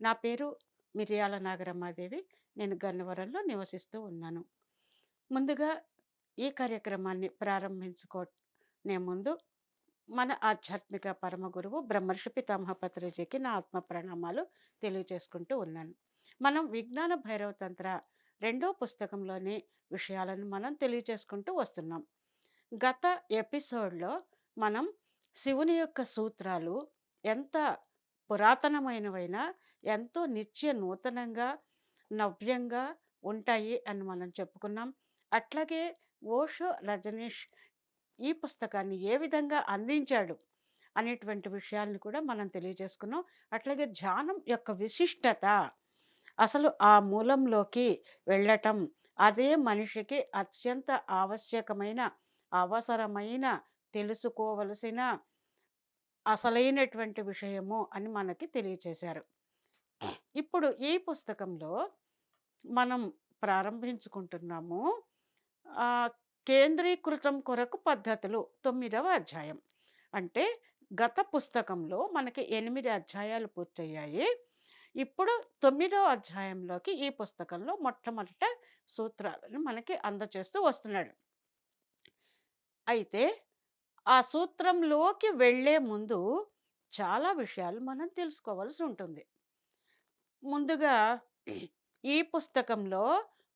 నా పేరు మిరియాల నాగరమ్మాదేవి నేను గన్నవరంలో నివసిస్తూ ఉన్నాను. ముందుగా ఈ కార్యక్రమాన్ని ప్రారంభించుకోనే ముందు మన ఆధ్యాత్మిక పరమ గురువు బ్రహ్మర్షి పితామహ పత్రిజీకి నా ఆత్మ ప్రణామాలు తెలియజేసుకుంటూ ఉన్నాను. మనం విజ్ఞాన భైరవ తంత్ర రెండో పుస్తకంలోని విషయాలను మనం తెలియజేసుకుంటూ వస్తున్నాం. గత ఎపిసోడ్లో మనం శివుని యొక్క సూత్రాలు ఎంత పురాతనమైనవైనా ఎంతో నిత్య నూతనంగా నవ్యంగా ఉంటాయి అని మనం చెప్పుకున్నాం. అట్లాగే ఓషో రజనీష్ ఈ పుస్తకాన్ని ఏ విధంగా అందించాడు అనేటువంటి విషయాలను కూడా మనం తెలియజేసుకున్నాం. అట్లాగే ధ్యానం యొక్క విశిష్టత అసలు ఆ మూలంలోకి వెళ్ళటం అదే మనిషికి అత్యంత ఆవశ్యకమైన అవసరమైన తెలుసుకోవలసిన అసలైనటువంటి విషయము అని మనకి తెలియచేశారు. ఇప్పుడు ఈ పుస్తకంలో మనం ప్రారంభించుకుంటున్నాము కేంద్రీకృతం కొరకు పద్ధతులు తొమ్మిదవ అధ్యాయం. అంటే గత పుస్తకంలో మనకి ఎనిమిది అధ్యాయాలు పూర్తయ్యాయి. ఇప్పుడు తొమ్మిదవ అధ్యాయంలోకి ఈ పుస్తకంలో మొట్టమొదట సూత్రాలను మనకి అందచేస్తూ వస్తున్నాడు. అయితే ఆ సూత్రంలోకి వెళ్ళే ముందు చాలా విషయాలు మనం తెలుసుకోవాల్సి ఉంటుంది. ముందుగా ఈ పుస్తకంలో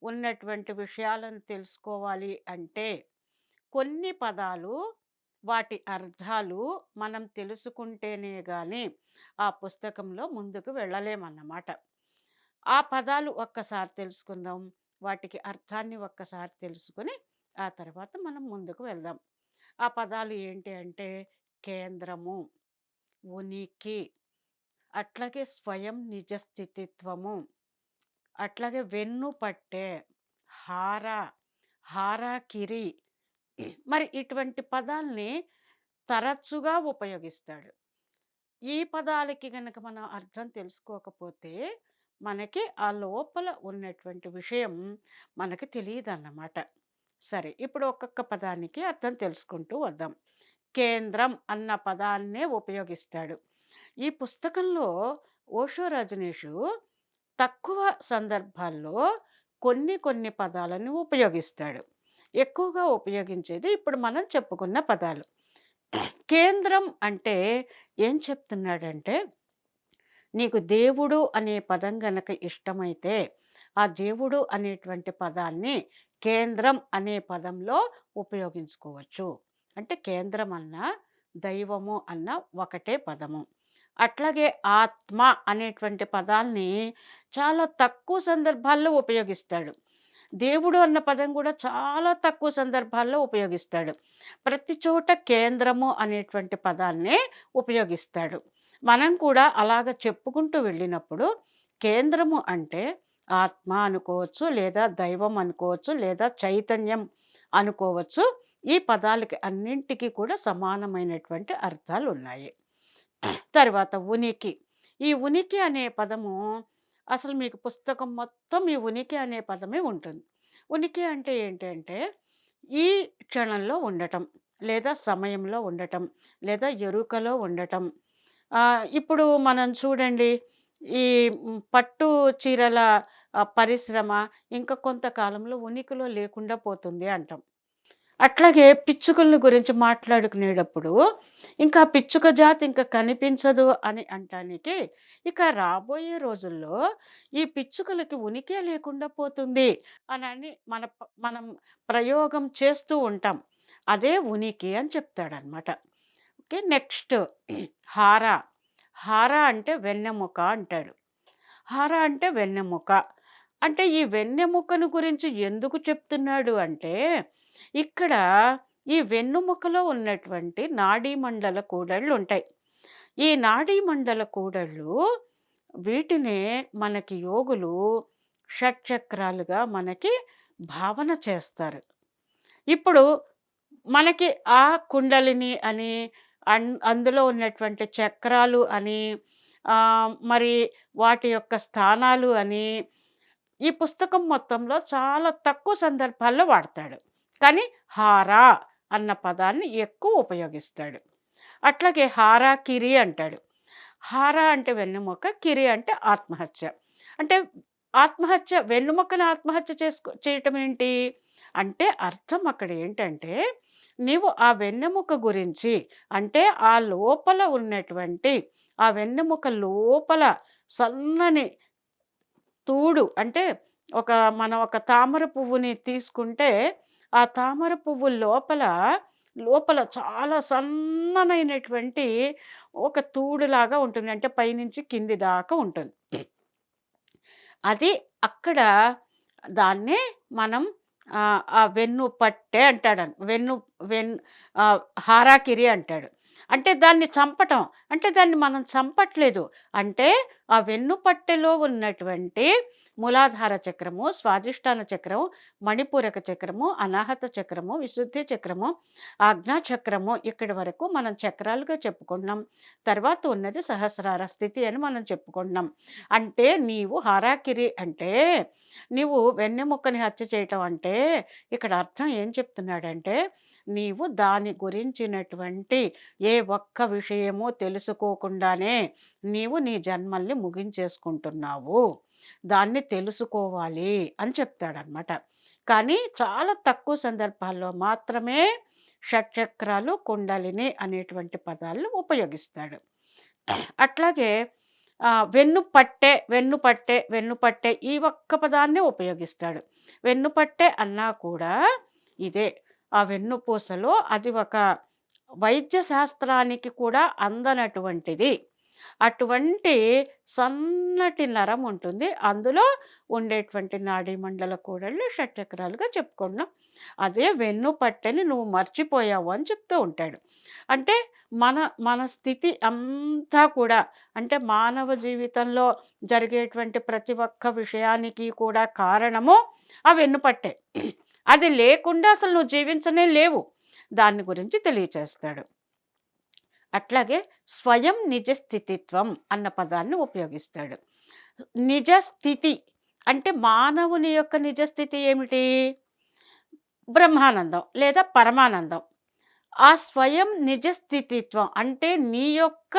ఉన్నటువంటి విషయాలను తెలుసుకోవాలి అంటే కొన్ని పదాలు వాటి అర్థాలు మనం తెలుసుకుంటేనే కానీ ఆ పుస్తకంలో ముందుకు వెళ్ళలేమన్నమాట. ఆ పదాలు ఒక్కసారి తెలుసుకుందాం వాటికి అర్థాన్ని ఒక్కసారి తెలుసుకుని ఆ తర్వాత మనం ముందుకు వెళ్దాం. ఆ పదాలు ఏంటి అంటే కేంద్రము ఉనికి అట్లాగే స్వయం నిజస్థితిత్వము అట్లాగే వెన్ను పట్టే హార హారాకిరి. మరి ఇటువంటి పదాల్ని తరచుగా ఉపయోగిస్తాడు. ఈ పదాలకి కనుక మనం అర్థం తెలుసుకోకపోతే మనకి ఆ లోపల ఉన్నటువంటి విషయం మనకి తెలియదు అన్నమాట సరే ఇప్పుడు ఒక్కొక్క పదానికి అర్థం తెలుసుకుంటూ వద్దాం. కేంద్రం అన్న పదాన్నే ఉపయోగిస్తాడు. ఈ పుస్తకంలో ఓషో రజనీషు తక్కువ సందర్భాల్లో కొన్ని కొన్ని పదాలను ఉపయోగిస్తాడు. ఎక్కువగా ఉపయోగించేది ఇప్పుడు మనం చెప్పుకున్న పదాలు. కేంద్రం అంటే ఏం చెప్తున్నాడంటే నీకు దేవుడు అనే పదం గనక ఇష్టమైతే ఆ దేవుడు అనేటువంటి పదాన్ని కేంద్రం అనే పదంలో ఉపయోగించుకోవచ్చు అంటే కేంద్రం అన్న దైవము అన్న ఒకటే పదము అట్లాగే ఆత్మ అనేటువంటి పదాల్ని చాలా తక్కువ సందర్భాల్లో ఉపయోగిస్తాడు దేవుడు అన్న పదం కూడా చాలా తక్కువ సందర్భాల్లో ఉపయోగిస్తాడు. ప్రతి చోట కేంద్రము అనేటువంటి పదాన్నే ఉపయోగిస్తాడు. మనం కూడా అలాగ చెప్పుకుంటూ వెళ్ళినప్పుడు కేంద్రము అంటే ఆత్మ అనుకోవచ్చు, లేదా దైవం అనుకోవచ్చు, లేదా చైతన్యం అనుకోవచ్చు. ఈ పదాలకి అన్నింటికి కూడా సమానమైనటువంటి అర్థాలు ఉన్నాయి తర్వాత ఉనికి. ఈ ఉనికి అనే పదము అసలు మీకు పుస్తకం మొత్తం ఈ ఉనికి అనే పదమే ఉంటుంది. ఉనికి అంటే ఏంటంటే, ఈ క్షణంలో ఉండటం, లేదా సమయంలో ఉండటం, లేదా ఎరుకలో ఉండటం. ఇప్పుడు మనం చూడండి ఈ పట్టు చీరల పరిశ్రమ ఇంకా కొంతకాలంలో ఉనికిలో లేకుండా పోతుంది అంటాం. అట్లాగే పిచ్చుకలను గురించి మాట్లాడుకునేటప్పుడు ఇంకా పిచ్చుక జాతి ఇంకా కనిపించదు అని అంటానికి, ఇక రాబోయే రోజుల్లో ఈ పిచ్చుకలకి ఉనికే లేకుండా పోతుంది అని మన ప మనం ప్రయోగం చేస్తూ ఉంటాం. అదే ఉనికి అని చెప్తాడనమాట. ఓకే. నెక్స్ట్ హార. హార అంటే వెన్నెముక అంటాడు. హార అంటే వెన్నెముక. అంటే ఈ వెన్నెముకను గురించి ఎందుకు చెప్తున్నాడు అంటే, ఇక్కడ ఈ వెన్నుముకలో ఉన్నటువంటి నాడీమండల కూడళ్ళుంటాయి. ఈ నాడీమండల కూడళ్ళు వీటినే మనకి యోగులు షట్చక్రాలుగా మనకి భావన చేస్తారు. ఇప్పుడు మనకి ఆ కుండలిని అని, అన్ అందులో ఉన్నటువంటి చక్రాలు అని, మరి వాటి యొక్క స్థానాలు అని, ఈ పుస్తకం మొత్తంలో చాలా తక్కువ సందర్భాల్లో వాడతాడు. కానీ హారా అన్న పదాన్ని ఎక్కువ ఉపయోగిస్తాడు. అట్లాగే హార, కిరి అంటాడు. హారా అంటే వెన్నెముక, కిరి అంటే ఆత్మహత్య. అంటే ఆత్మహత్య వెన్నుముకను ఆత్మహత్య చేసుకో చేయటం ఏంటి? అంటే అర్థం అక్కడ ఏంటంటే, నీవు ఆ వెన్నెముక గురించి అంటే ఆ లోపల ఉన్నటువంటి ఆ వెన్నెముక లోపల సన్నని తూడు అంటే ఒక మనం ఒక తామర పువ్వుని తీసుకుంటే, ఆ తామర పువ్వు లోపల, లోపల చాలా సన్ననైనటువంటి ఒక తూడులాగా ఉంటుంది. అంటే పైనుంచి కింది దాకా ఉంటుంది. అది అక్కడ దాన్నే మనం ఆ వెన్ను పట్టె అంటాడను. వెన్ను వెన్ ఆహ్, హారాకిరి అంటాడు. అంటే దాన్ని చంపటం. అంటే దాన్ని మనం చంపట్లేదు. అంటే ఆ వెన్ను పట్టెలో ఉన్నటువంటి మూలాధార చక్రము, స్వాధిష్టాన చక్రము మణిపూరక చక్రము, అనాహత చక్రము, విశుద్ధి చక్రము, ఆజ్ఞా చక్రము ఇక్కడి వరకు మనం చక్రాలుగా చెప్పుకుంటున్నాం. తర్వాత ఉన్నది సహస్రార స్థితి అని మనం చెప్పుకుంటున్నాం. అంటే నీవు హారాకిరి అంటే నీవు వెన్నెముక్కని హత్య చేయటం అంటే ఇక్కడ అర్థం ఏం చెప్తున్నాడంటే, నీవు దాని గురించినటువంటి ఏ ఒక్క విషయము తెలుసుకోకుండానే నీవు నీ జన్మల్ని ముగించేసుకుంటున్నావు. దాన్ని తెలుసుకోవాలి అని చెప్తాడనమాట. కానీ చాలా తక్కువ సందర్భాల్లో మాత్రమే షట్చక్రాలు, కుండలిని అనేటువంటి పదాలను ఉపయోగిస్తాడు. అట్లాగే వెన్ను పట్టే వెన్ను పట్టే వెన్ను పట్టే ఈ ఒక్క పదాన్నే ఉపయోగిస్తాడు. వెన్ను పట్టే అన్నా కూడా ఇదే. ఆ వెన్నుపూసలో అది ఒక వైద్య శాస్త్రానికి కూడా అందనటువంటిది. అటువంటి సన్నటి నరం ఉంటుంది. అందులో ఉండేటువంటి నాడీమండల కూడళ్ళు షట్చక్రాలుగా చెప్పుకున్నాం. అదే వెన్ను పట్టని నువ్వు మర్చిపోయావు అని చెప్తూ ఉంటాడు. అంటే మన మన స్థితి అంతా కూడా అంటే మానవ జీవితంలో జరిగేటువంటి ప్రతి ఒక్క విషయానికి కూడా కారణము ఆ వెన్నుపట్టె. అది లేకుండా అసలు నువ్వు జీవించనే లేవు. దాని గురించి తెలియచేస్తాడు. అట్లాగే స్వయం నిజ స్థితిత్వం అన్న పదాన్ని ఉపయోగిస్తాడు. నిజ స్థితి అంటే మానవుని యొక్క నిజ స్థితి ఏమిటి? బ్రహ్మానందం లేదా పరమానందం. ఆ స్వయం నిజ స్థితిత్వం అంటే నీ యొక్క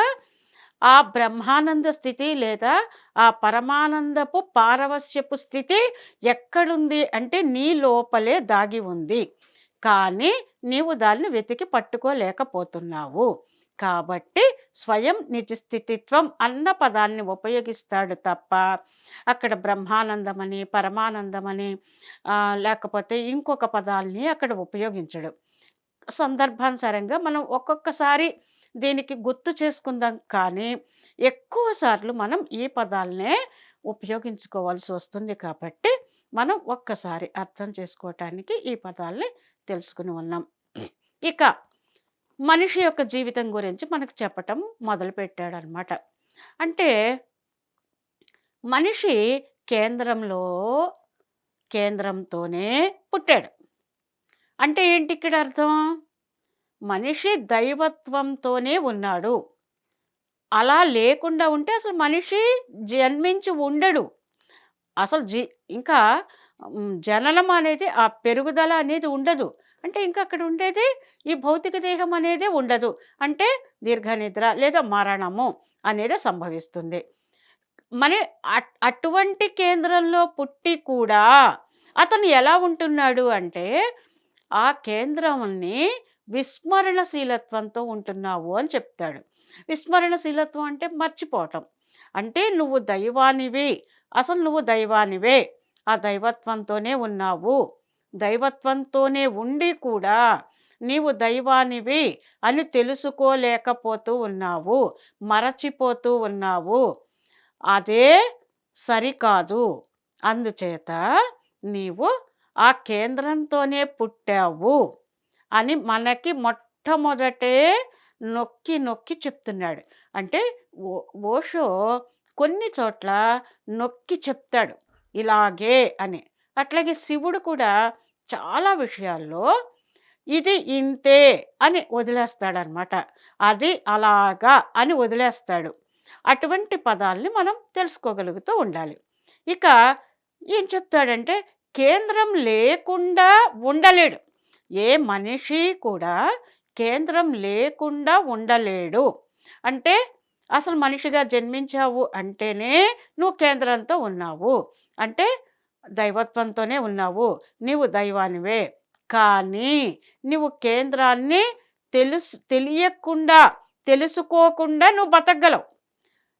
ఆ బ్రహ్మానంద స్థితి లేదా ఆ పరమానందపు పారవస్యపు స్థితి ఎక్కడుంది అంటే నీ లోపలే దాగి ఉంది. కానీ నీవు దాన్ని వెతికి పట్టుకోలేకపోతున్నావు. కాబట్టి స్వయం నిజ స్థితిత్వం అన్న పదాన్ని ఉపయోగిస్తాడు తప్ప, అక్కడ బ్రహ్మానందమని, పరమానందమని లేకపోతే ఇంకొక పదాల్ని అక్కడ ఉపయోగించడు. సందర్భానుసారంగా మనం ఒక్కొక్కసారి దీనికి గుర్తు చేసుకుందాం కానీ, ఎక్కువసార్లు మనం ఈ పదాలనే ఉపయోగించుకోవాల్సి వస్తుంది కాబట్టి, మనం ఒక్కసారి అర్థం చేసుకోవటానికి ఈ పదాల్ని తెలుసుకుని ఉన్నాం ఇక మనిషి యొక్క జీవితం గురించి మనకు చెప్పటం మొదలుపెట్టాడనమాట. అంటే మనిషి కేంద్రంలో కేంద్రంతోనే పుట్టాడు. అంటే ఏంటి ఇక్కడ అర్థం? మనిషి దైవత్వంతోనే ఉన్నాడు. అలా లేకుండా ఉంటే అసలు మనిషి జన్మించి ఉండడు. అసలు జీ ఇంకా జననం అనేది ఆ పెరుగుదల అనేది ఉండదు. అంటే ఇంకా అక్కడ ఉండేది ఈ భౌతిక దేహం అనేది ఉండదు. అంటే దీర్ఘనిద్ర లేదా మరణము అనేది సంభవిస్తుంది. మరి అటువంటి కేంద్రంలో పుట్టి కూడా అతను ఎలా ఉంటున్నాడు అంటే ఆ కేంద్రాన్ని విస్మరణశీలత్వంతో ఉంటున్నావు అని చెప్తాడు. విస్మరణశీలత్వం అంటే మర్చిపోవటం. అంటే నువ్వు దైవానివి. అసలు నువ్వు దైవానివే. ఆ దైవత్వంతోనే ఉన్నావు. దైవత్వంతోనే ఉండి కూడా నీవు దైవానివి అని తెలుసుకోలేకపోతూ ఉన్నావు మరచిపోతూ ఉన్నావు. అదే సరికాదు. అందుచేత నీవు ఆ కేంద్రంతోనే పుట్టావు అని మనకి మొట్టమొదటే నొక్కి నొక్కి చెప్తున్నాడు. అంటే ఓ ఓషో కొన్ని చోట్ల నొక్కి చెప్తాడు. ఇలాగే అని. అట్లాగే శివుడు కూడా చాలా విషయాల్లో ఇది ఇంతే అని వదిలేస్తాడనమాట. అది అలాగా అని వదిలేస్తాడు. అటువంటి పదాల్ని మనం తెలుసుకోగలుగుతూ ఉండాలి. ఇక ఏం చెప్తాడంటే కేంద్రం లేకుండా ఉండలేడు. ఏ మనిషి కూడా కేంద్రం లేకుండా ఉండలేడు. అంటే అసలు మనిషిగా జన్మించావు అంటేనే నువ్వు కేంద్రంతో ఉన్నావు. అంటే దైవత్వంతోనే ఉన్నావు. నీవు దైవానివే. కానీ నువ్వు కేంద్రాన్ని తెలుసు తెలియకుండా తెలుసుకోకుండా నువ్వు బతకగలవు.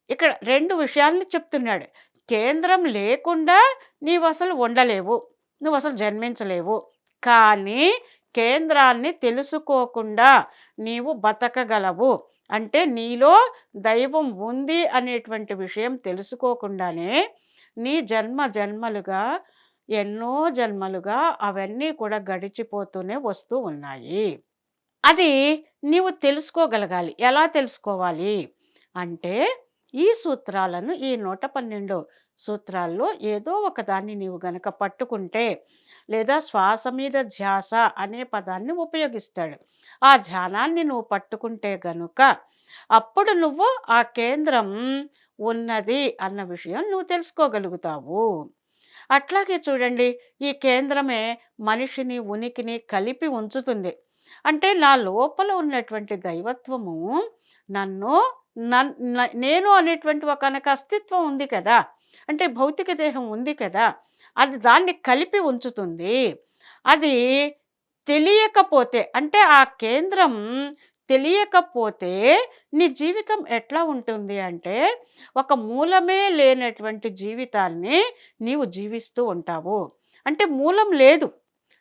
ఇక్కడ రెండు విషయాల్ని చెప్తున్నాడు. కేంద్రం లేకుండా నీవు అసలు ఉండలేవు. నువ్వు అసలు జన్మించలేవు. కానీ కేంద్రాన్ని తెలుసుకోకుండా నీవు బతకగలవు. అంటే నీలో దైవం ఉంది అనేటువంటి విషయం తెలుసుకోకుండానే నీ జన్మ జన్మలుగా ఎన్నో జన్మలుగా అవన్నీ కూడా గడిచిపోతూనే వస్తూ ఉన్నాయి. అది నీవు తెలుసుకోగలగాలి. ఎలా తెలుసుకోవాలి? అంటే ఈ సూత్రాలను ఈ నూట పన్నెండు సూత్రాల్లో ఏదో ఒక దాన్ని నీవు గనక పట్టుకుంటే లేదా శ్వాస మీద ధ్యాస అనే పదాన్ని ఉపయోగిస్తాడు. ఆ ధ్యానాన్ని నువ్వు పట్టుకుంటే గనుక అప్పుడు నువ్వు ఆ కేంద్రం ఉన్నది అన్న విషయం నువ్వు తెలుసుకోగలుగుతావు. అట్లాగే చూడండి ఈ కేంద్రమే మనిషిని ఉనికిని కలిపి ఉంచుతుంది. అంటే నా లోపల ఉన్నటువంటి దైవత్వము నన్ను నేను అనేటువంటి ఒక కనుక అస్తిత్వం ఉంది కదా. అంటే భౌతిక దేహం ఉంది కదా. అది దాన్ని కలిపి ఉంచుతుంది. అది తెలియకపోతే అంటే ఆ కేంద్రం తెలియకపోతే నీ జీవితం ఎట్లా ఉంటుంది అంటే ఒక మూలమే లేనటువంటి జీవితాన్ని నీవు జీవిస్తూ ఉంటావు. అంటే మూలం లేదు.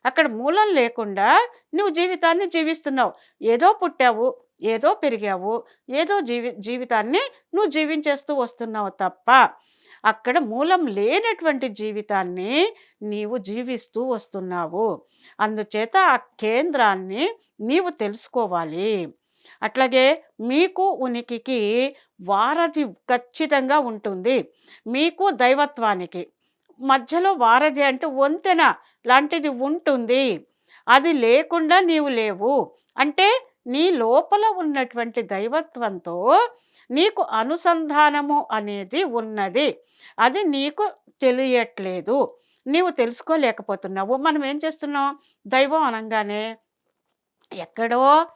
అక్కడ మూలం లేకుండా నువ్వు జీవితాన్ని జీవిస్తున్నావు. ఏదో పుట్టావు ఏదో పెరిగావు ఏదో జీవి జీవితాన్ని నువ్వు జీవించేస్తూ వస్తున్నావు తప్ప అక్కడ మూలం లేనటువంటి జీవితాన్ని నీవు జీవిస్తూ వస్తున్నావు. అందుచేత ఆ కేంద్రాన్ని నీవు తెలుసుకోవాలి. అట్లాగే మీకు ఉనికికి వారధి ఖచ్చితంగా ఉంటుంది. మీకు దైవత్వానికి. మధ్యలో వారధి అంటే వంతెన లాంటిది ఉంటుంది. అది లేకుండా నీవు లేవు. అంటే నీ లోపల ఉన్నటువంటి దైవత్వంతో నీకు అనుసంధానము అనేది ఉన్నది. అది నీకు తెలియట్లేదు. నీవు తెలుసుకోలేకపోతున్నావు. మనం ఏం చేస్తున్నాం? దైవం అనగానే ఎక్కడో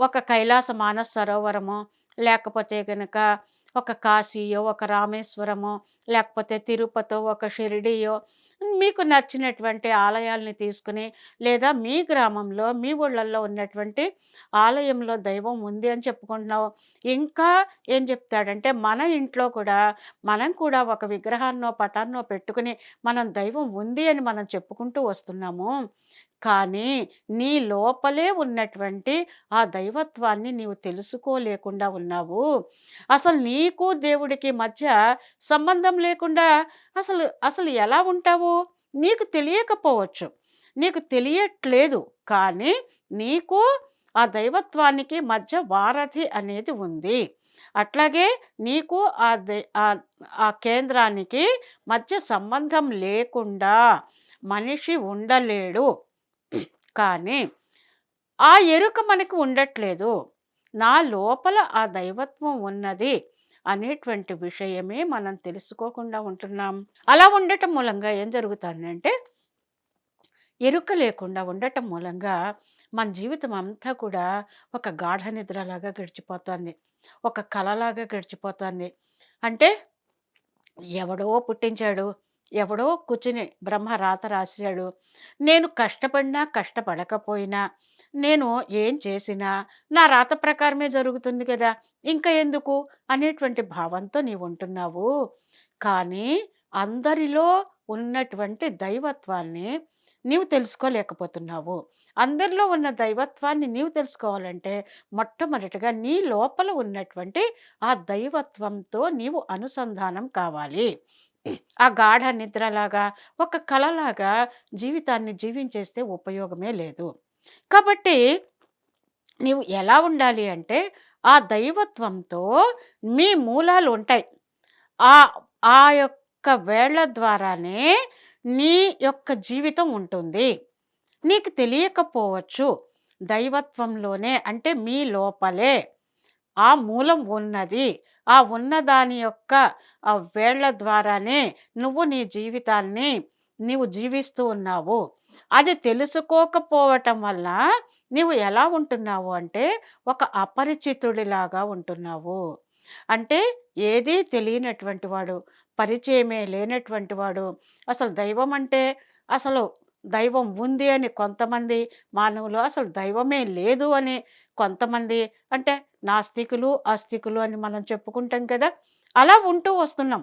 ఒక కైలాస మానస సరోవరము లేకపోతే కనుక ఒక కాశీయో ఒక రామేశ్వరమో లేకపోతే తిరుపతో ఒక షిరిడియో మీకు నచ్చినటువంటి ఆలయాల్ని తీసుకుని లేదా మీ గ్రామంలో మీ ఊళ్ళల్లో ఉన్నటువంటి ఆలయంలో దైవం ఉంది అని చెప్పుకుంటున్నావు. ఇంకా ఏం చెప్తాడంటే మన ఇంట్లో కూడా మనం కూడా ఒక విగ్రహాన్నో పటాన్నో పెట్టుకుని మనం దైవం ఉంది అని మనం చెప్పుకుంటూ వస్తున్నాము. కానీ నీ లోపలే ఉన్నటువంటి ఆ దైవత్వాన్ని నీవు తెలుసుకోలేకుండా ఉన్నావు. అసలు నీకు దేవుడికి మధ్య సంబంధం లేకుండా అసలు అసలు ఎలా ఉంటావు? నీకు తెలియకపోవచ్చు. నీకు తెలియట్లేదు. కానీ నీకు ఆ దైవత్వానికి మధ్య వారధి అనేది ఉంది. అట్లాగే నీకు ఆ దై ఆ- ఆ కేంద్రానికి మధ్య సంబంధం లేకుండా మనిషి ఉండలేడు. కానీ ఆ ఎరుక మనకు ఉండట్లేదు. నా లోపల ఆ దైవత్వం ఉన్నది అనేటువంటి విషయమే మనం తెలుసుకోకుండా ఉంటున్నాం. అలా ఉండటం మూలంగా ఏం జరుగుతుందంటే ఎరుక లేకుండా ఉండటం మూలంగా మన జీవితం అంతా కూడా ఒక గాఢ నిద్రలాగా గడిచిపోతుంది. ఒక కళలాగా గడిచిపోతుంది. అంటే ఎవడో పుట్టించాడు. ఎవడో కూర్చుని బ్రహ్మ రాత రాశాడు. నేను కష్టపడినా కష్టపడకపోయినా నేను ఏం చేసినా నా రాత ప్రకారమే జరుగుతుంది కదా ఇంకా ఎందుకు? అనేటువంటి భావంతో నీవు ఉంటున్నావు. కానీ అందరిలో ఉన్నటువంటి దైవత్వాన్ని నీవు తెలుసుకోలేకపోతున్నావు. అందరిలో ఉన్న దైవత్వాన్ని నీవు తెలుసుకోవాలంటే మొట్టమొదటిగా నీ లోపల ఉన్నటువంటి ఆ దైవత్వంతో నీవు అనుసంధానం కావాలి. ఆ గాఢ నిద్రలాగా ఒక కళలాగా జీవితాన్ని జీవించేస్తే ఉపయోగమే లేదు. కాబట్టి నీవు ఎలా ఉండాలి అంటే ఆ దైవత్వంతో మీ మూలాలు ఉంటాయి. ఆ ఆ యొక్క వేళ్ళ ద్వారానే నీ యొక్క జీవితం ఉంటుంది. నీకు తెలియకపోవచ్చు దైవత్వంలోనే అంటే మీ లోపలే. ఆ మూలం ఉన్నది. ఆ ఉన్నదాని యొక్క ఆ వేళ్ళ ద్వారానే నువ్వు నీ జీవితాన్ని నీవు జీవిస్తూ ఉన్నావు. అది తెలుసుకోకపోవటం వల్ల నీవు ఎలా ఉంటున్నావు అంటే ఒక అపరిచితుడిలాగా ఉంటున్నావు. అంటే ఏదీ తెలియనటువంటి వాడు పరిచయమే లేనటువంటి వాడు అసలు దైవం అంటే అసలు దైవం ఉంది అని కొంతమంది మానవులు అసలు దైవమే లేదు అని కొంతమంది అంటే నాస్తికులు ఆస్తికులు అని మనం చెప్పుకుంటాం కదా అలా ఉంటూ వస్తున్నాం.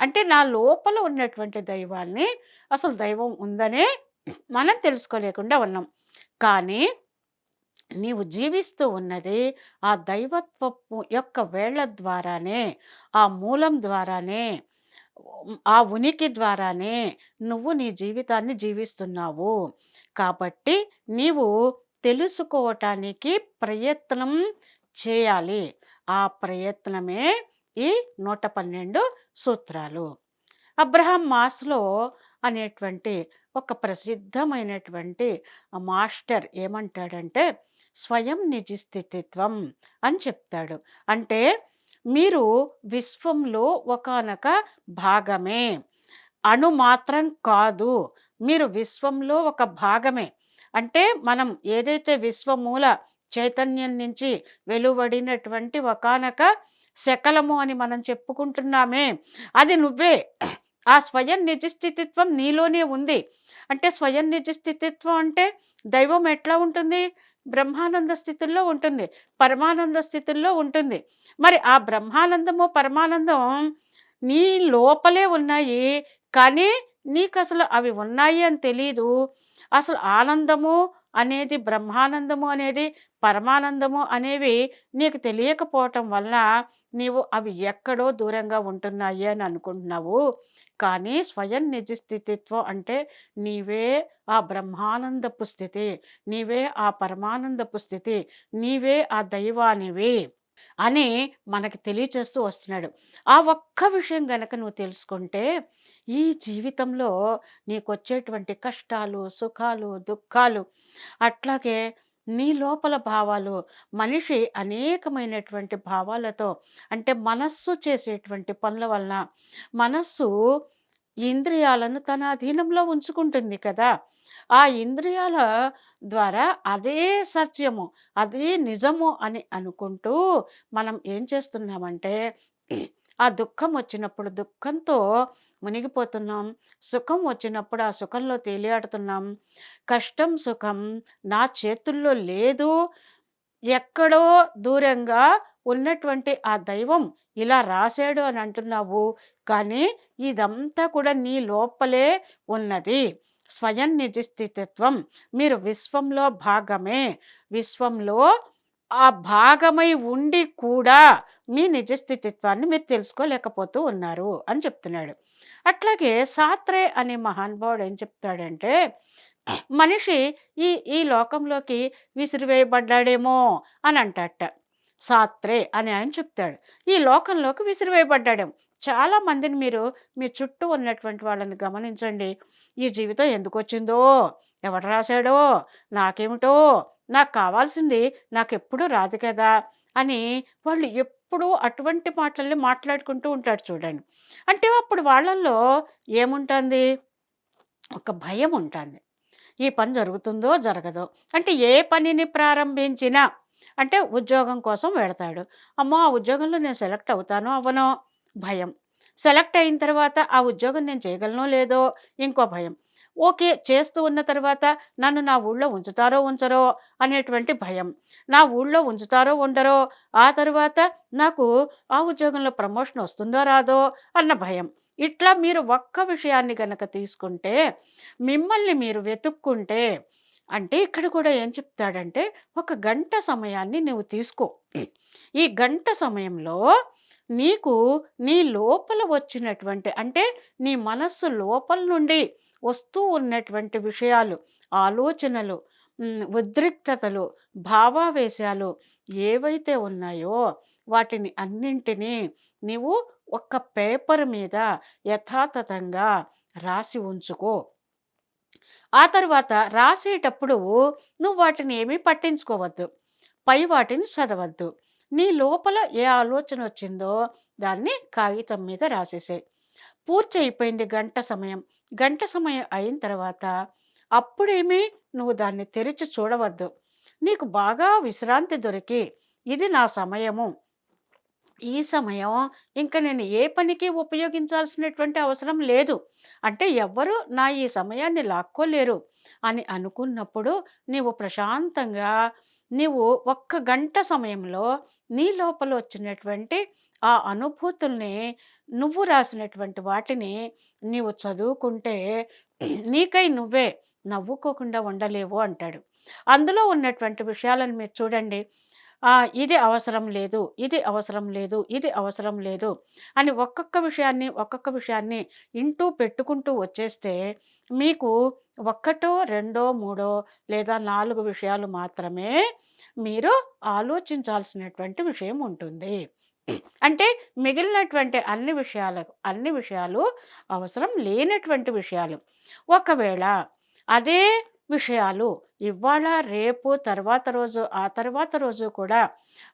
అంటే నా లోపల ఉన్నటువంటి దైవాన్ని అసలు దైవం ఉందనే మనం తెలుసుకోలేకుండా ఉన్నాం. కానీ నీవు జీవిస్తూ ఉన్నది ఆ దైవత్వపు యొక్క వేళ్ళ ద్వారానే ఆ మూలం ద్వారానే ఆ ఉనికి ద్వారానే నువ్వు నీ జీవితాన్ని జీవిస్తున్నావు. కాబట్టి నీవు తెలుసుకోవటానికి ప్రయత్నం చేయాలి. ఆ ప్రయత్నమే ఈ నూట పన్నెండు సూత్రాలు. అబ్రహాం మాస్లో అనేటువంటి ఒక ప్రసిద్ధమైనటువంటి మాస్టర్ ఏమంటాడంటే స్వయం నిజ స్థితిత్వం అని చెప్తాడు. అంటే మీరు విశ్వంలో ఒకానొక భాగమే. అణు మాత్రం కాదు. మీరు విశ్వంలో ఒక భాగమే. అంటే మనం ఏదైతే విశ్వమూల చైతన్యం నుంచి వెలువడినటువంటి ఒకానొక శకలము అని మనం చెప్పుకుంటున్నామే. అది నువ్వే. ఆ స్వయం నిజస్థితిత్వం నీలోనే ఉంది. అంటే స్వయం నిజస్థితిత్వం అంటే దైవం ఎట్లా ఉంటుంది? బ్రహ్మానంద స్థితుల్లో ఉంటుంది. పరమానంద స్థితుల్లో ఉంటుంది. మరి ఆ బ్రహ్మానందము పరమానందం నీ లోపలే ఉన్నాయి. కానీ నీకు అసలు అవి ఉన్నాయి అని తెలియదు అసలు ఆనందము అనేది బ్రహ్మానందము అనేది పరమానందము అనేవి నీకు తెలియకపోవటం వలన నీవు అవి ఎక్కడో దూరంగా ఉంటున్నాయి అని అనుకుంటున్నావు. కానీ స్వయం నిజ స్థితిత్వం అంటే నీవే ఆ బ్రహ్మానందపు స్థితి నీవే ఆ పరమానందపు స్థితి నీవే ఆ దైవానివి. అని మనకి తెలియచేస్తూ వస్తున్నాడు. ఆ ఒక్క విషయం గనక నువ్వు తెలుసుకుంటే ఈ జీవితంలో నీకు వచ్చేటువంటి కష్టాలు సుఖాలు దుఃఖాలు అట్లాగే నీ లోపల భావాలు మనిషి అనేకమైనటువంటి భావాలతో అంటే మనస్సు చేసేటువంటి పనుల వలన మనస్సు ఇంద్రియాలను తన అధీనంలో ఉంచుకుంటుంది కదా! ఆ ఇంద్రియాల ద్వారా అదే సత్యము అదే నిజము అని అనుకుంటూ మనం ఏం చేస్తున్నామంటే ఆ దుఃఖం వచ్చినప్పుడు దుఃఖంతో మునిగిపోతున్నాం సుఖం వచ్చినప్పుడు ఆ సుఖంలో తేలియాడుతున్నాం కష్టం సుఖం నా చేతుల్లో లేదు ఎక్కడో దూరంగా ఉన్నటువంటి ఆ దైవం ఇలా రాశాడు అని అంటున్నావు. కానీ ఇదంతా కూడా నీ లోపలే ఉన్నది. స్వయం నిజస్థితిత్వం. మీరు విశ్వంలో భాగమే. విశ్వంలో ఆ భాగమై ఉండి కూడా మీ నిజస్థితిత్వాన్ని మీరు తెలుసుకోలేకపోతూ ఉన్నారు అని చెప్తున్నాడు. అట్లాగే సాత్రే అనే మహానుభావుడు ఏం చెప్తాడంటే మనిషి ఈ ఈ లోకంలోకి విసిరివేయబడ్డాడేమో అని అంటట సాత్రే అని ఆయన చెప్తాడు. ఈ లోకంలోకి విసిరివేయబడ్డాడేమో చాలా మందిని మీరు మీ చుట్టూ ఉన్నటువంటి వాళ్ళని గమనించండి. ఈ జీవితం ఎందుకు వచ్చిందో? ఎవడు రాశాడో? నాకేమిటో? నాకు కావాల్సింది నాకు ఎప్పుడు రాదు కదా? అని వాళ్ళు ఎప్పుడూ అటువంటి మాటల్ని మాట్లాడుకుంటూ ఉంటాడు చూడండి. అంటే అప్పుడు వాళ్ళల్లో ఏముంటుంది? ఒక భయం ఉంటుంది. ఈ పని జరుగుతుందో జరగదో? అంటే ఏ పనిని ప్రారంభించినా అంటే ఉద్యోగం కోసం వెడతాడు. అమ్మో! ఆ ఉద్యోగంలో నేను సెలెక్ట్ అవుతానో అవ్వనో భయం. సెలెక్ట్ అయిన తర్వాత ఆ ఉద్యోగం నేను చేయగలనో లేదో ఇంకో భయం. ఓకే చేస్తూ ఉన్న తర్వాత నన్ను నా ఊళ్ళో ఉంచుతారో ఉంచరో అనేటువంటి భయం. నా ఊళ్ళో ఉంచుతారో ఉండరో ఆ తర్వాత నాకు ఆ ఉద్యోగంలో ప్రమోషన్ వస్తుందో రాదో అన్న భయం. ఇట్లా మీరు ఒక్క విషయాన్ని కనుక తీసుకుంటే మిమ్మల్ని మీరు వెతుక్కుంటే అంటే ఇక్కడ కూడా ఏం చెప్తాడంటే ఒక గంట సమయాన్ని నువ్వు తీసుకో. ఈ గంట సమయంలో నీకు నీ లోపల వచ్చినటువంటి అంటే నీ మనస్సు లోపల నుండి వస్తూ ఉన్నటువంటి విషయాలు ఆలోచనలు ఉద్రిక్తతలు భావావేశాలు ఏవైతే ఉన్నాయో వాటిని అన్నింటినీ నీవు ఒక్క పేపర్ మీద యథాతథంగా రాసి ఉంచుకో. ఆ తర్వాత రాసేటప్పుడు నువ్వు వాటిని ఏమీ పట్టించుకోవద్దు. పై వాటిని చదవద్దు. నీ లోపల ఏ ఆలోచన వచ్చిందో దాన్ని కాగితం మీద రాసేసే. పూర్తి అయిపోయింది గంట సమయం. గంట సమయం అయిన తర్వాత అప్పుడేమీ నువ్వు దాన్ని తెరిచి చూడవద్దు. నీకు బాగా విశ్రాంతి దొరికి ఇది నా సమయము. ఈ సమయం ఇంకా నేను ఏ పనికి ఉపయోగించాల్సినటువంటి అవసరం లేదు. అంటే ఎవ్వరు నా ఈ సమయాన్ని లాక్కోలేరు అని అనుకున్నప్పుడు నీవు ప్రశాంతంగా నీవు ఒక్క గంట సమయంలో నీ లోపల వచ్చినటువంటి ఆ అనుభూతుల్ని నువ్వు రాసినటువంటి వాటిని నీవు చదువుకుంటే నీకై నువ్వే నవ్వుకోకుండా ఉండలేవు అంటాడు. అందులో ఉన్నటువంటి విషయాలను మీరు చూడండి. ఇది అవసరం లేదు ఇది అవసరం లేదు ఇది అవసరం లేదు అని ఒక్కొక్క విషయాన్ని ఒక్కొక్క విషయాన్ని ఇంటూ పెట్టుకుంటూ వచ్చేస్తే మీకు ఒక్కటో రెండో మూడో లేదా నాలుగు విషయాలు మాత్రమే మీరు ఆలోచించాల్సినటువంటి విషయం ఉంటుంది. అంటే మిగిలినటువంటి అన్ని విషయాలు అన్ని విషయాలు అవసరం లేనటువంటి విషయాలు. ఒకవేళ అదే విషయాలు. ఇవాళ రేపు తర్వాత రోజు ఆ తర్వాత రోజు కూడా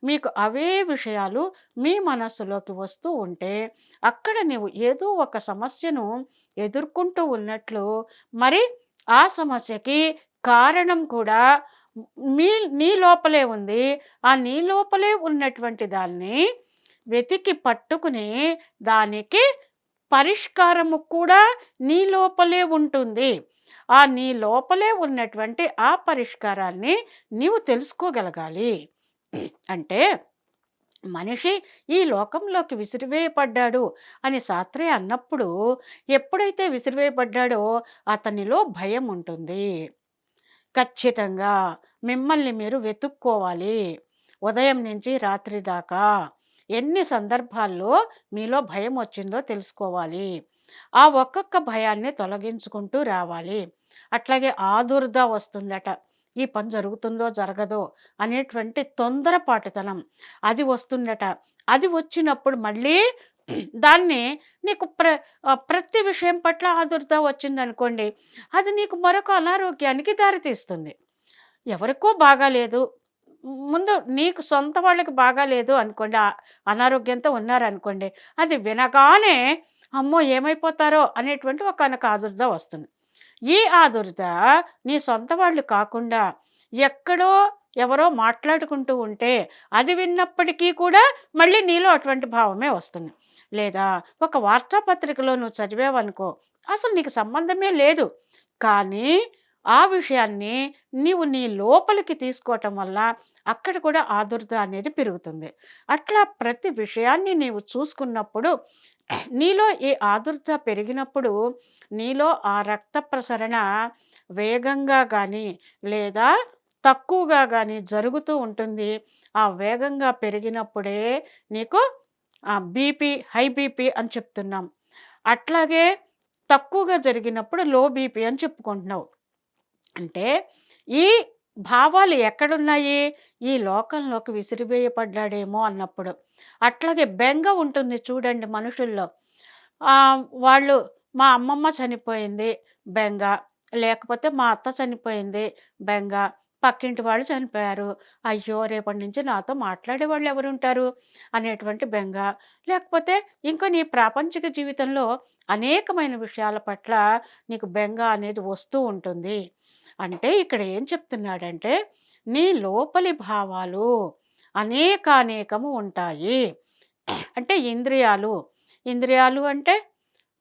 మీకు అవే విషయాలు మీ మనస్సులోకి వస్తూ ఉంటే అక్కడ నీవు ఏదో ఒక సమస్యను ఎదుర్కొంటూ ఉన్నట్లు మరి ఆ సమస్యకి కారణం కూడా మీ నీ లోపలే ఉంది. ఆ నీ లోపలే ఉన్నటువంటి దాన్ని వెతికి పట్టుకుని దానికి పరిష్కారము కూడా నీ లోపలే ఉంటుంది. ఆ నీ లోపలే ఉన్నటువంటి ఆ పరిష్కారాన్ని నీవు తెలుసుకోగలగాలి. అంటే మనిషి ఈ లోకంలోకి విసిరివేయబడ్డాడు అని సాత్రే అన్నప్పుడు ఎప్పుడైతే విసిరివేయబడ్డాడో అతనిలో భయం ఉంటుంది. ఖచ్చితంగా మిమ్మల్ని మీరు వెతుక్కోవాలి. ఉదయం నుంచి రాత్రి దాకా ఎన్ని సందర్భాల్లో మీలో భయం వచ్చిందో తెలుసుకోవాలి. ఆ ఒక్కొక్క భయాన్ని తొలగించుకుంటూ రావాలి. అట్లాగే ఆదుర్ద వస్తుందట. ఈ పని జరుగుతుందో జరగదో అనేటువంటి తొందరపాటుతనం అది వస్తుందట. అది వచ్చినప్పుడు మళ్ళీ దాన్ని నీకు ప్ర ప్రతి విషయం పట్ల ఆదుర్ద వచ్చిందనుకోండి అది నీకు మరొక అనారోగ్యానికి దారితీస్తుంది. ఎవరికో బాగాలేదు ముందు నీకు సొంత వాళ్ళకి బాగాలేదు అనుకోండి అనారోగ్యంతో ఉన్నారనుకోండి అది వినగానే అమ్మో! ఏమైపోతారో అనేటువంటి ఒక కనుక ఆదుర్ద వస్తుంది. ఈ ఆదుర్ద నీ సొంత వాళ్ళు కాకుండా ఎక్కడో ఎవరో మాట్లాడుకుంటూ ఉంటే అది విన్నప్పటికీ కూడా మళ్ళీ నీలో అటువంటి భావమే వస్తుంది. లేదా ఒక వార్తాపత్రికలో నువ్వు చదివావనుకో అసలు నీకు సంబంధమే లేదు. కానీ ఆ విషయాన్ని నీవు నీ లోపలికి తీసుకోవటం వల్ల అక్కడ కూడా ఆదుర్ద అనేది పెరుగుతుంది. అట్లా ప్రతి విషయాన్ని నీవు చూసుకున్నప్పుడు నీలో ఈ ఆదుర్త పెరిగినప్పుడు నీలో ఆ రక్త ప్రసరణ వేగంగా కానీ లేదా తక్కువగా కానీ జరుగుతూ ఉంటుంది. ఆ వేగంగా పెరిగినప్పుడే నీకు బీపీ హై బీపీ అని చెప్తున్నాం. అట్లాగే తక్కువగా జరిగినప్పుడు లో బీపీ అని చెప్పుకుంటున్నావు. అంటే ఈ భావాలు ఎక్కడున్నాయి? ఈ లోకంలోకి విసిరివేయబడ్డాడేమో అన్నప్పుడు. అట్లాగే బెంగ ఉంటుంది చూడండి మనుషుల్లో. వాళ్ళు మా అమ్మమ్మ చనిపోయింది బెంగ లేకపోతే మా అత్త చనిపోయింది బెంగ పక్కింటి వాళ్ళు చనిపోయారు. అయ్యో రేపటి నుంచి నాతో మాట్లాడే వాళ్ళు ఎవరు ఉంటారు అనేటువంటి బెంగ. లేకపోతే ఇంకా నీ ప్రాపంచిక జీవితంలో అనేకమైన విషయాల పట్ల నీకు బెంగ అనేది వస్తూ ఉంటుంది. అంటే ఇక్కడ ఏం చెప్తున్నాడంటే నీ లోపలి భావాలు అనేకానేకము ఉంటాయి. అంటే ఇంద్రియాలు. ఇంద్రియాలు అంటే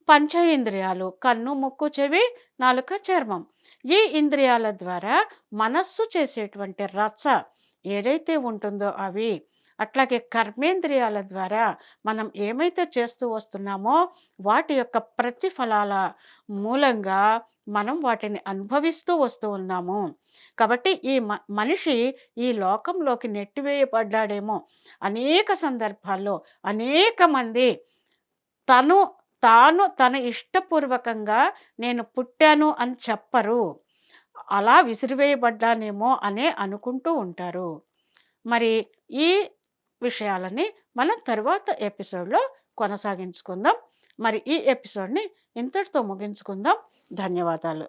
పంచ ఇంద్రియాలు కన్ను ముక్కు చెవి నాలుక చర్మం. ఈ ఇంద్రియాల ద్వారా మనస్సు చేసేటువంటి రచ్చ ఏదైతే ఉంటుందో అవి అట్లాగే కర్మేంద్రియాల ద్వారా మనం ఏమైతే చేస్తూ వస్తున్నామో వాటి యొక్క ప్రతిఫలాల మూలంగా మనం వాటిని అనుభవిస్తూ వస్తూ ఉన్నాము. కాబట్టి ఈ మ మనిషి ఈ లోకంలోకి నెట్టివేయబడ్డాడేమో. అనేక సందర్భాల్లో అనేక మంది తను తాను తన ఇష్టపూర్వకంగా నేను పుట్టాను అని చెప్పరు. అలా విసిరివేయబడ్డానేమో అనే అనుకుంటూ ఉంటారు. మరి ఈ విషయాలని మనం తర్వాత ఎపిసోడ్లో కొనసాగించుకుందాం. మరి ఈ ఎపిసోడ్ని ఇంతటితో ముగించుకుందాం. ధన్యవాదాలు.